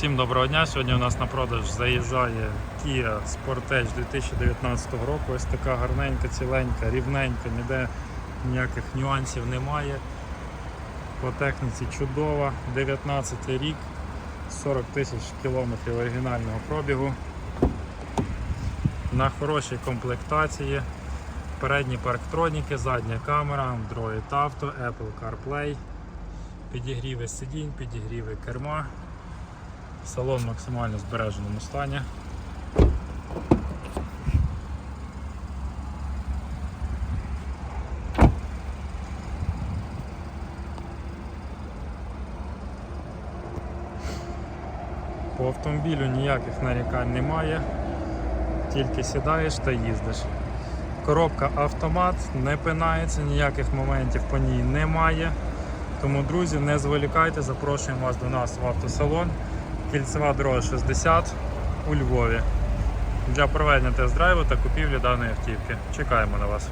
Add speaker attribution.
Speaker 1: Всім доброго дня. Сьогодні у нас на продаж заїжджає Kia Sportage 2019 року. Ось така гарненька, ціленька, рівненька, ніде ніяких нюансів немає. По техніці чудова. 19 рік, 40 тисяч кілометрів оригінального пробігу. На хорошій комплектації. Передні парктроніки, задня камера, Android Auto, Apple CarPlay, підігріви сидінь, підігріви керма. Салон в максимально збереженому стані. По автомобілю ніяких нарікань немає, тільки сідаєш та їздиш. Коробка автомат, не пинається, ніяких моментів по ній немає. Тому, друзі, не зволікайте, запрошуємо вас до нас в автосалон. Кільцева дорога 60 у Львові для проведення тест-драйву та купівлі даної автівки. Чекаємо на вас.